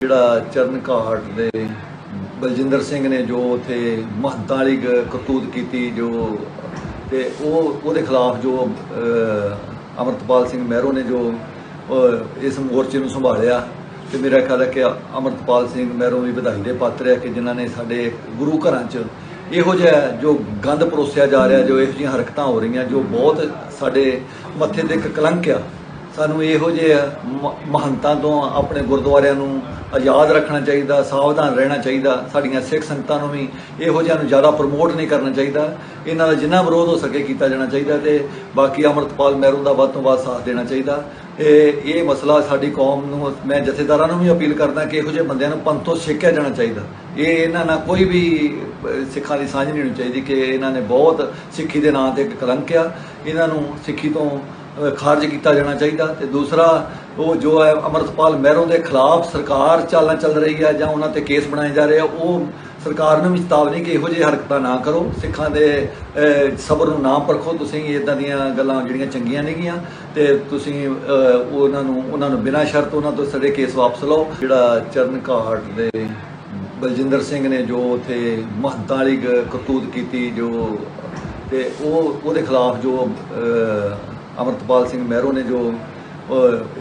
ਜਿਹੜਾ ਚਰਨ ਘਾਟ ਦੇ ਬਲਜਿੰਦਰ ਸਿੰਘ ਨੇ ਜੋ ਉਥੇ ਮਹੱਤਾਂ ਵਾਲੀ ਕਰਤੂਤ ਕੀਤੀ ਜੋ ਤੇ ਉਹ ਉਹਦੇ ਖਿਲਾਫ ਜੋ ਅਹ, ਅਮਰਤਪਾਲ ਸਿੰਘ ਮਹਿਰੋ ਨੇ ਜੋ ਇਸ ਮੋਰਚੇ ਨੂੰ ਸੰਭਾਲਿਆ ਤੇ ਮੇਰਾ ਖਿਆਲ ਹੈ ਕਿ ਅਮਰਤਪਾਲ ਸਿੰਘ ਮਹਿਰੋ ਵੀ ਵਧਾਈ ਦੇ ਪਾਤਰ ਹੈ ਕਿ ਜਿਨ੍ਹਾਂ ਨੇ ਸਾਡੇ ਗੁਰੂ ਘਰਾਂ 'ਚ ਇਹੋ ਜਿਹਾ ਜੋ ਗੰਦ ਪਰੋਸਿਆ ਜਾ ਰਿਹਾ ਜੋ ਇਹੋ ਜਿਹੀਆਂ ਹਰਕਤਾਂ ਹੋ ਰਹੀਆਂ ਜੋ ਬਹੁਤ ਸਾਡੇ ਮੱਥੇ ਤੇ ਇੱਕ ਕਲੰਕ ਆ ਸਾਨੂੰ ਇਹੋ ਜਿਹੇ ਮ- ਮਹੰਤਾਂ ਤੋਂ ਆਪਣੇ ਗੁਰਦੁਆਰਿਆਂ ਨੂੰ ਆਜ਼ਾਦ ਰੱਖਣਾ ਚਾਹੀਦਾ, ਸਾਵਧਾਨ ਰਹਿਣਾ ਚਾਹੀਦਾ, ਸਾਡੀਆਂ ਸਿੱਖ ਸੰਗਤਾਂ ਨੂੰ ਵੀ ਇਹੋ ਜਿਹਾ ਨੂੰ ਜ਼ਿਆਦਾ ਪ੍ਰਮੋਟ ਨਹੀਂ ਕਰਨਾ ਚਾਹੀਦਾ। ਇਹਨਾਂ ਦਾ ਜਿੰਨਾ ਵਿਰੋਧ ਹੋ ਸਕੇ ਕੀਤਾ ਜਾਣਾ ਚਾਹੀਦਾ ਤੇ ਬਾਕੀ ਅਮਰਤਪਾਲ ਮਹਿਰੂ ਦਾ ਵੱਧ ਤੋਂ ਵੱਧ ਸਾਥ ਦੇਣਾ ਚਾਹੀਦਾ। ਇਹ ਇਹ ਮਸਲਾ ਸਾਡੀ ਕੌਮ ਨੂੰ, ਮੈਂ ਜਥੇਦਾਰਾਂ ਨੂੰ ਵੀ ਅਪੀਲ ਕਰਦਾ ਕਿ ਇਹੋ ਜਿਹੇ ਬੰਦਿਆਂ ਨੂੰ ਪੰਥੋਂ ਛੇਕਿਆ ਜਾਣਾ ਚਾਹੀਦਾ। ਇਹ ਇਹਨਾਂ ਨਾਲ ਕੋਈ ਵੀ ਸਿੱਖਾਂ ਦੀ ਸਾਂਝ ਨਹੀਂ ਹੋਣੀ ਚਾਹੀਦੀ ਕਿ ਇਹਨਾਂ ਨੇ ਬਹੁਤ ਸਿੱਖੀ ਦੇ ਨਾਂ ਤੇ ਇੱਕ ਕਲੰਕ ਆ। ਇਹਨਾਂ ਨੂੰ ਸਿੱਖੀ ਤੋਂ ਖਾਰਜ ਕੀਤਾ ਜਾਣਾ ਚਾਹੀਦਾ। ਤੇ ਦੂਸਰਾ, ਉਹ ਜੋ ਹੈ ਅਮਰਤਪਾਲ ਮਹਿਰੋਂ ਦੇ ਖਿਲਾਫ ਸਰਕਾਰ ਚਾਲਾਂ ਚੱਲ ਰਹੀ ਹੈ ਜਾਂ ਉਹਨਾਂ ਤੇ ਕੇਸ ਬਣਾਏ ਜਾ ਰਹੇ ਆ, ਉਹ ਸਰਕਾਰ ਨੂੰ ਵੀ ਚੇਤਾਵਨੀ ਕਿ ਇਹੋ ਜਿਹੀ ਹਰਕਤਾਂ ਨਾ ਕਰੋ। ਸਿੱਖਾਂ ਦੇ ਸਬਰ ਨੂੰ ਨਾ ਪਰਖੋ। ਤੁਸੀਂ ਇਦਾਂ ਦੀਆਂ ਗੱਲਾਂ ਜਿਹੜੀਆਂ ਚੰਗੀਆਂ ਨੇਗੀਆਂ ਤੇ ਤੁਸੀਂ ਉਹਨਾਂ ਨੂੰ ਉਹਨਾਂ ਨੂੰ ਬਿਨਾਂ ਸ਼ਰਤ ਉਹਨਾਂ ਤੋਂ ਸਾਡੇ ਕੇਸ ਵਾਪਸ ਲਓ। ਜਿਹੜਾ ਚਰਨ ਘਾਟ ਦੇ ਬਲਜਿੰਦਰ ਸਿੰਘ ਨੇ ਜੋ ਉਥੇ ਮਹੰਤਾਂ ਵਾਲੀ ਕਰਤੂਤ ਕੀਤੀ ਜੋ, ਤੇ ਉਹ, ਉਹਦੇ ਖਿਲਾਫ ਜੋ ਅਮਰਤਪਾਲ ਸਿੰਘ ਮਹਿਰੋ ਨੇ ਜੋ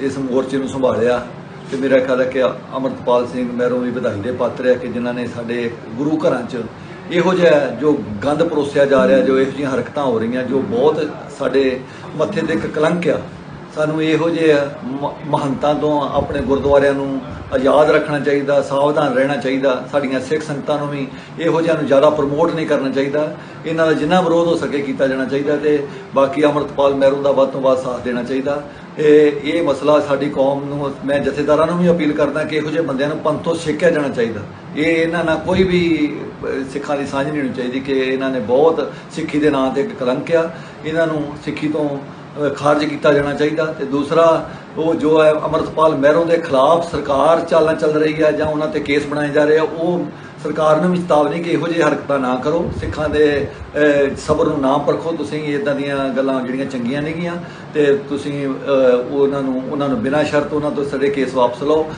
ਇਸ ਮੋਰਚੇ ਨੂੰ ਸੰਭਾਲਿਆ ਤੇ ਮੇਰਾ ਖਿਆਲ ਹੈ ਕਿ ਅਮਰਤਪਾਲ ਸਿੰਘ ਮਹਿਰੋ ਵੀ ਵਧਾਈ ਦੇ ਪਾਤਰ ਹੈ ਕਿ ਜਿਨ੍ਹਾਂ ਨੇ ਸਾਡੇ ਗੁਰੂ ਘਰਾਂ 'ਚ ਇਹੋ ਜਿਹਾ ਜੋ ਗੰਦ ਪਰੋਸਿਆ ਜਾ ਰਿਹਾ, ਜੋ ਇਹੋ ਜਿਹੀਆਂ ਹਰਕਤਾਂ ਹੋ ਰਹੀਆਂ, ਜੋ ਬਹੁਤ ਸਾਡੇ ਮੱਥੇ ਤੇ ਇੱਕ ਕਲੰਕ ਆ ਸਾਨੂੰ ਇਹੋ ਜਿਹੇ ਮ- ਮਹੰਤਾਂ ਤੋਂ ਆਪਣੇ ਗੁਰਦੁਆਰਿਆਂ ਨੂੰ ਆਜ਼ਾਦ ਰੱਖਣਾ ਚਾਹੀਦਾ, ਸਾਵਧਾਨ ਰਹਿਣਾ ਚਾਹੀਦਾ, ਸਾਡੀਆਂ ਸਿੱਖ ਸੰਗਤਾਂ ਨੂੰ ਵੀ ਇਹੋ ਜਿਹਾ ਨੂੰ ਜ਼ਿਆਦਾ ਪ੍ਰਮੋਟ ਨਹੀਂ ਕਰਨਾ ਚਾਹੀਦਾ। ਇਹਨਾਂ ਦਾ ਜਿੰਨਾ ਵਿਰੋਧ ਹੋ ਸਕੇ ਕੀਤਾ ਜਾਣਾ ਚਾਹੀਦਾ ਤੇ ਬਾਕੀ ਅਮਰਤਪਾਲ ਮਹਿਰੂ ਦਾ ਵੱਧ ਤੋਂ ਵੱਧ ਸਾਥ ਦੇਣਾ ਚਾਹੀਦਾ। ਇਹ ਇਹ ਮਸਲਾ ਸਾਡੀ ਕੌਮ ਨੂੰ, ਮੈਂ ਜਥੇਦਾਰਾਂ ਨੂੰ ਵੀ ਅਪੀਲ ਕਰਦਾ ਕਿ ਇਹੋ ਜਿਹੇ ਬੰਦਿਆਂ ਨੂੰ ਪੰਥੋਂ ਛੇਕਿਆ ਜਾਣਾ ਚਾਹੀਦਾ। ਇਹ ਇਹਨਾਂ ਨਾਲ ਕੋਈ ਵੀ ਸਿੱਖਾਂ ਦੀ ਸਾਂਝ ਨਹੀਂ ਹੋਣੀ ਚਾਹੀਦੀ ਕਿ ਇਹਨਾਂ ਨੇ ਬਹੁਤ ਸਿੱਖੀ ਦੇ ਨਾਂ ਤੇ ਇੱਕ ਕਲੰਕ ਆ। ਇਹਨਾਂ ਨੂੰ ਸਿੱਖੀ ਤੋਂ ਖਾਰਜ ਕੀਤਾ ਜਾਣਾ ਚਾਹੀਦਾ। ਤੇ ਦੂਸਰਾ, ਉਹ ਜੋ ਹੈ ਅਮਰਤਪਾਲ ਮਹਿਰੋਂ ਦੇ ਖਿਲਾਫ ਸਰਕਾਰ ਚਾਲਾਂ ਚੱਲ ਰਹੀ ਹੈ ਜਾਂ ਉਹਨਾਂ ਤੇ ਕੇਸ ਬਣਾਏ ਜਾ ਰਹੇ ਆ, ਉਹ ਸਰਕਾਰ ਨੂੰ ਵੀ ਚੇਤਾਵਨੀ ਕਿ ਇਹੋ ਜਿਹੀ ਹਰਕਤਾਂ ਨਾ ਕਰੋ। ਸਿੱਖਾਂ ਦੇ ਸਬਰ ਨੂੰ ਨਾ ਪਰਖੋ। ਤੁਸੀਂ ਇਦਾਂ ਦੀਆਂ ਗੱਲਾਂ ਜਿਹੜੀਆਂ ਚੰਗੀਆਂ ਨੇਗੀਆਂ ਤੇ ਤੁਸੀਂ ਉਹਨਾਂ ਨੂੰ ਉਹਨਾਂ ਨੂੰ ਬਿਨਾਂ ਸ਼ਰਤ ਉਹਨਾਂ ਤੋਂ ਸਾਡੇ ਕੇਸ ਵਾਪਸ ਲਓ।